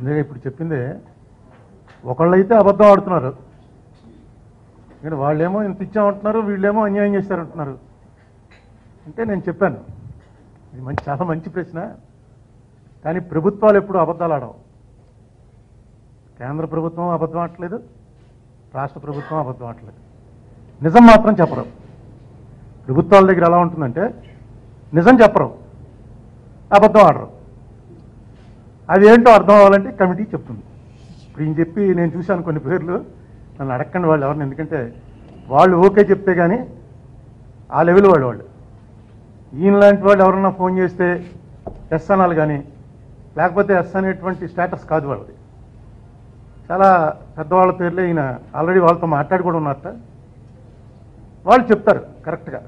ఇందుకే ఇప్పుడు చెప్పిందే ఒకళ్ళైతే అబద్ధం ఆడుతున్నారు. ఇక్కడ వాళ్ళేమో ఇంత ఇచ్చామంటున్నారు వీళ్ళేమో అన్యాయం చేశారంటున్నారు అంటే నేను చెప్పాను ఇది మంచి చాలా మంచి ప్రశ్న. కానీ ప్రభుత్వాలు ఎప్పుడు అబద్ధాలు ఆడవు. కేంద్ర ప్రభుత్వం అబద్ధం ఆడలేదు రాష్ట్ర ప్రభుత్వం అబద్ధం ఆడలేదు నిజం మాత్రం చెప్పరు. ప్రభుత్వాల దగ్గర ఎలా ఉంటుందంటే నిజం చెప్పరు అబద్ధం ఆడరు. అది ఏంటో అర్థం అవ్వాలంటే కమిటీ చెప్తుంది. ఇప్పుడు ఈయన చెప్పి నేను చూశాను కొన్ని పేర్లు నన్ను అడగండి వాళ్ళు ఎవరిని ఎందుకంటే వాళ్ళు ఓకే చెప్తే కానీ ఆ లెవెల్ వాళ్ళు వాళ్ళు. ఈయన లాంటి వాళ్ళు ఎవరన్నా ఫోన్ చేస్తే ఎస్ అనాలి కానీ లేకపోతే ఎస్ అనేటువంటి స్టేటస్ కాదు వాళ్ళది. చాలా పెద్దవాళ్ళ పేర్లే ఈయన ఆల్రెడీ వాళ్ళతో మాట్లాడి కూడా ఉన్నారట వాళ్ళు చెప్తారు కరెక్ట్గా.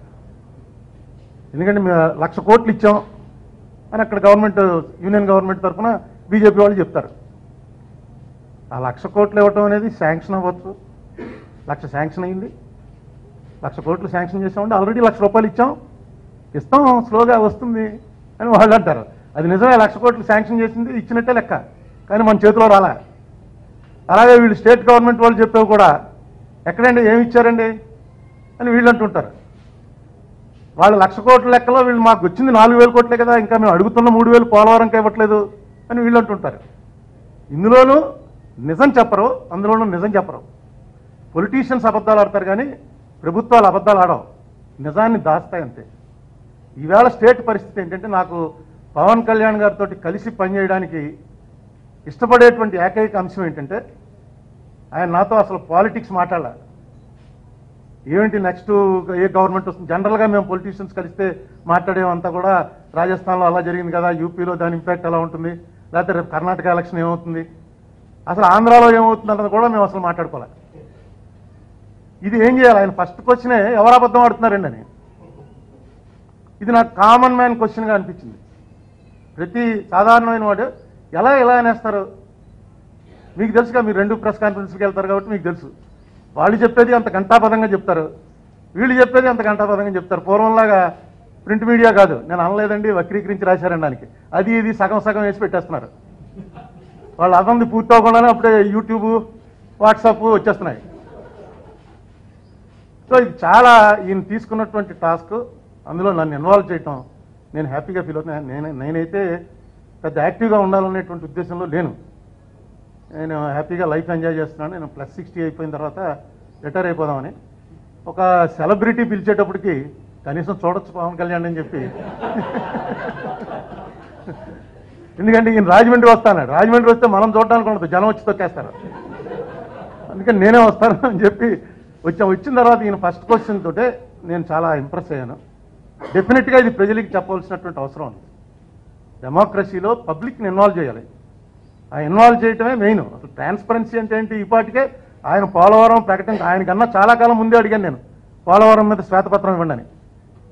ఎందుకంటే మేము లక్ష కోట్లు ఇచ్చాం అని అక్కడ గవర్నమెంట్ యూనియన్ గవర్నమెంట్ తరఫున బీజేపీ వాళ్ళు చెప్తారు. ఆ లక్ష కోట్లు ఇవ్వటం అనేది శాంక్షన్ అవ్వచ్చు. లక్ష శాంక్షన్ అయింది. లక్ష కోట్లు శాంక్షన్ చేసామంటే ఆల్రెడీ లక్ష రూపాయలు ఇచ్చాం. ఇస్తాం స్లోగా వస్తుంది అని వాళ్ళు అంటారు. అది నిజమే లక్ష కోట్లు శాంక్షన్ చేసింది ఇచ్చినట్టే లెక్క. కానీ మన చేతిలో రాలే. అలాగే వీళ్ళు స్టేట్ గవర్నమెంట్ వాళ్ళు చెప్పేవి కూడా ఎక్కడండి ఏమి ఇచ్చారండి? అని వీళ్ళు అంటుంటారు. వాళ్ళు లక్ష కోట్ల లెక్కలో వీళ్ళు మాకు వచ్చింది నాలుగు వేల కోట్లే కదా ఇంకా మేము అడుగుతున్న మూడు వేలు పోలవరంకి ఇవ్వట్లేదు. అని వీళ్ళు అంటుంటారు. ఇందులోనూ నిజం చెప్పరు అందులోనూ నిజం చెప్పరు. పొలిటీషియన్స్ అబద్ధాలు ఆడతారు కానీ ప్రభుత్వాలు అబద్ధాలు ఆడవు. నిజాన్ని దాస్తాయి అంతే. ఈవేళ స్టేట్ పరిస్థితి ఏంటంటే నాకు పవన్ కళ్యాణ్ గారితో కలిసి పనిచేయడానికి ఇష్టపడేటువంటి ఏకైక అంశం ఏంటంటే ఆయన నాతో అసలు పాలిటిక్స్ మాట్లాడాలి. ఏమిటి నెక్స్ట్ ఏ గవర్నమెంట్ వస్తుంది? జనరల్గా మేము పొలిటీషియన్స్ కలిస్తే మాట్లాడేమంతా కూడా రాజస్థాన్లో అలా జరిగింది కదా యూపీలో దాని ఇంపాక్ట్ ఎలా ఉంటుంది? లేకపోతే రేపు కర్ణాటక ఎలక్షన్ ఏమవుతుంది? అసలు ఆంధ్రాలో ఏమవుతుంది అన్నది కూడా మేము అసలు మాట్లాడుకోవాలి ఇది ఏం చేయాలి? ఆయన ఫస్ట్ క్వశ్చనే ఎవరు అబద్ధం ఆడుతున్నారండి అని ఇది నాకు కామన్ మ్యాన్ క్వశ్చన్గా అనిపించింది. ప్రతి సాధారణమైన వాడు ఎలా ఎలా అనేస్తారు? మీకు తెలుసుగా మీరు రెండు ప్రెస్ కాన్ఫరెన్స్కి వెళ్తారు కాబట్టి మీకు తెలుసు. వాళ్ళు చెప్పేది అంత ఘంటాపదంగా చెప్తారు. వీళ్ళు చెప్పేది అంత గంటాపదంగా చెప్తారు. పూర్వంలాగా ప్రింట్ మీడియా కాదు. నేను అనలేదండి వక్రీకరించి రాశారండి దానికి. అది ఇది సగం సగం వేసి పెట్టేస్తున్నారు. వాళ్ళు అదంది పూర్తి అవ్వకుండానే అప్పుడే యూట్యూబ్ వాట్సాప్ వచ్చేస్తున్నాయి. సో ఇది చాలా ఈయన తీసుకున్నటువంటి టాస్క్ అందులో నన్ను ఇన్వాల్వ్ చేయటం నేను హ్యాపీగా ఫీల్ అవుతున్నా. నేను నేనైతే పెద్ద యాక్టివ్గా ఉండాలనేటువంటి ఉద్దేశంలో లేను. నేను హ్యాపీగా లైఫ్ ఎంజాయ్ చేస్తున్నాను. నేను ప్లస్ సిక్స్టీ అయిపోయిన తర్వాత రిటైర్ అయిపోదామని. ఒక సెలబ్రిటీ పిలిచేటప్పటికి కనీసం చూడొచ్చు పవన్ కళ్యాణ్ అని చెప్పి. ఎందుకంటే ఈయన రాజమండ్రి వస్తాను రాజమండ్రి వస్తే మనం చూడడానికి ఉండదు. జనం వచ్చి తొక్కేస్తారు. అందుకని నేనే వస్తాను అని చెప్పి వచ్చా వచ్చిన తర్వాత ఈయన ఫస్ట్ క్వశ్చన్ తోటే నేను చాలా ఇంప్రెస్ అయ్యాను. డెఫినెట్గా ఇది ప్రజలకి చెప్పవలసినటువంటి అవసరం ఉంది. డెమోక్రసీలో పబ్లిక్ని ఇన్వాల్వ్ చేయాలి. ఆ ఇన్వాల్వ్ చేయటమే మెయిన్ అసలు ట్రాన్స్పరెన్సీ అంటే ఏంటి? ఈ పాటికే ఆయన పోలవరం ప్రకటన ఆయనకన్నా చాలా కాలం ముందే అడిగాను నేను. పోలవరం మీద శ్వేతపత్రం ఇవ్వండి అని.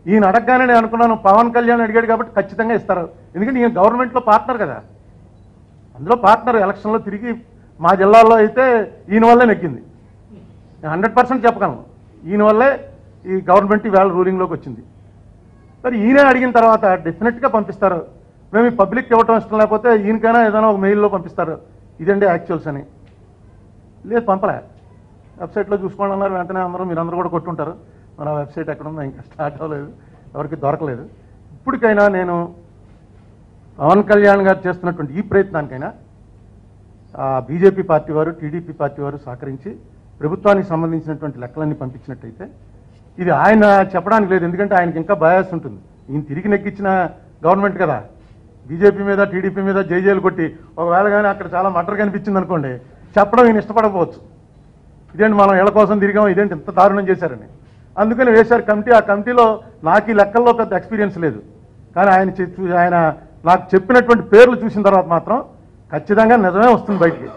ఈయన అడగగానే నేను అనుకున్నాను పవన్ కళ్యాణ్ అడిగాడు కాబట్టి ఖచ్చితంగా ఇస్తారు. ఎందుకంటే ఈయన గవర్నమెంట్లో పార్ట్నర్ కదా. అందులో పార్ట్నర్ ఎలక్షన్లో తిరిగి మా జిల్లాలో అయితే ఈయన వల్లే నెగ్గింది. నేను హండ్రెడ్ పర్సెంట్ చెప్పగలను. ఈయన వల్లే ఈ గవర్నమెంట్ ఈవేళ రూలింగ్లోకి వచ్చింది. మరి ఈయనే అడిగిన తర్వాత డెఫినెట్గా పంపిస్తారు. మేము ఈ పబ్లిక్ ఇవ్వటం ఇష్టం లేకపోతే ఈయనకైనా ఏదైనా ఒక మెయిల్లో పంపిస్తారు. ఇదండి యాక్చువల్స్ అని. లేదు పంపలే. వెబ్సైట్లో చూసుకోండి అన్నారు వెంటనే అందరూ మీరు అందరూ కూడా కొట్టుంటారు. మన వెబ్సైట్ ఎక్కడ ఉందో ఇంకా స్టార్ట్ అవ్వలేదు. ఎవరికి దొరకలేదు. ఇప్పటికైనా నేను పవన్ కళ్యాణ్ గారు చేస్తున్నటువంటి ఈ ప్రయత్నానికైనా ఆ బీజేపీ పార్టీ వారు టీడీపీ పార్టీ వారు సహకరించి ప్రభుత్వానికి సంబంధించినటువంటి లెక్కలన్నీ పంపించినట్టయితే ఇది ఆయన చెప్పడానికి లేదు. ఎందుకంటే ఆయనకి ఇంకా బయాస్ ఉంటుంది. ఈయన తిరిగి నెగ్గించిన గవర్నమెంట్ కదా. బీజేపీ మీద టీడీపీ మీద జైజేలు కొట్టి ఒకవేళ కానీ అక్కడ చాలా మటర్ కనిపించింది అనుకోండి చెప్పడం ఈయన ఇష్టపడకపోవచ్చు. ఇదేంటి మనం ఇళ్ళ కోసం తిరిగాం? ఇదేంటి ఇంత దారుణం చేశారని? అందుకని వేశారు కమిటీ. ఆ కమిటీలో నాకు ఈ లెక్కల్లో పెద్ద ఎక్స్పీరియన్స్ లేదు. కానీ ఆయన చూ- ఆయన నాకు చెప్పినటువంటి పేర్లు చూసిన తర్వాత మాత్రం ఖచ్చితంగా నిజమే వస్తుంది బయటికి.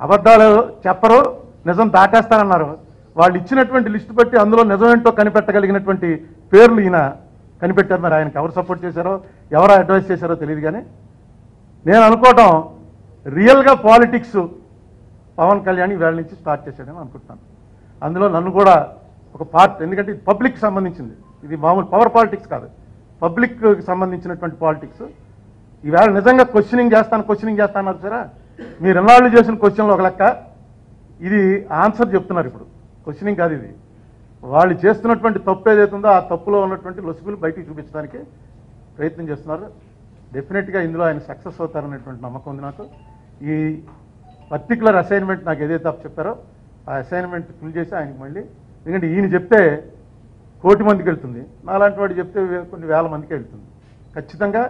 అబద్ధాలు చెప్పరు నిజం దాటేస్తారన్నారు వాళ్ళు ఇచ్చినటువంటి లిస్టు బట్టి అందులో నిజమేంటో కనిపెట్టగలిగినటువంటి పేర్లు ఈయన కనిపెట్టారు. మరి ఆయనకి ఎవరు సపోర్ట్ చేశారో ఎవరు అడ్వైస్ చేశారో తెలియదు కానీ నేను అనుకోవటం రియల్గా పాలిటిక్స్ పవన్ కళ్యాణ్ వేళ నుంచి స్టార్ట్ చేశాడని అనుకుంటున్నాను. అందులో నన్ను కూడా ఒక పార్ట్ ఎందుకంటే ఇది పబ్లిక్ సంబంధించింది. ఇది మామూలు పవర్ పాలిటిక్స్ కాదు. పబ్లిక్ సంబంధించినటువంటి పాలిటిక్స్. ఈవేళ నిజంగా క్వశ్చనింగ్ చేస్తాను క్వశ్చనింగ్ చేస్తాను సరే? మీరు ఎన్నాళ్ళు చేసిన క్వశ్చన్లు ఒక లెక్క. ఇది ఆన్సర్ చెప్తున్నారు ఇప్పుడు. క్వశ్చనింగ్ కాదు ఇది. వాళ్ళు చేస్తున్నటువంటి తప్పు ఏదైతుందో ఆ తప్పులో ఉన్నటువంటి లొసుగులు బయటికి చూపించడానికి ప్రయత్నం చేస్తున్నారు. డెఫినెట్గా ఇందులో ఆయన సక్సెస్ అవుతారనేటువంటి నమ్మకం ఉంది నాకు. ఈ పర్టికులర్ అసైన్మెంట్ నాకు ఏదైతే చెప్పారో ఆ అసైన్మెంట్ ఫిల్ చేసి ఆయనకి మళ్ళీ ఎందుకంటే ఈయన చెప్తే కోటి మందికి వెళ్తుంది. నాలాంటి వాడు చెప్తే కొన్ని వేల మందికి వెళ్తుంది. ఖచ్చితంగా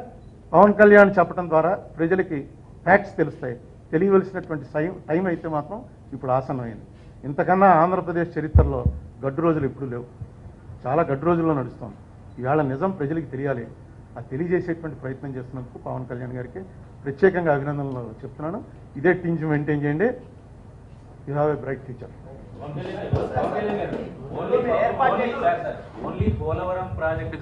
పవన్ కళ్యాణ్ చెప్పడం ద్వారా ప్రజలకి ఫ్యాక్ట్స్ తెలుస్తాయి. తెలియవలసినటువంటి టైం టైం అయితే మాత్రం ఇప్పుడు ఆసన్నమైంది. ఇంతకన్నా ఆంధ్రప్రదేశ్ చరిత్రలో గడ్డు రోజులు ఎప్పుడు లేవు. చాలా గడ్డు రోజుల్లో నడుస్తాం ఇవాళ నిజం ప్రజలకు తెలియాలి. ఆ తెలియజేసేటువంటి ప్రయత్నం చేస్తున్నందుకు పవన్ కళ్యాణ్ గారికి ప్రత్యేకంగా అభినందనలు చెప్తున్నాను. ఇదే టీంజ్ మెయింటైన్ చేయండి. You have a bright future. Only Polavaram project.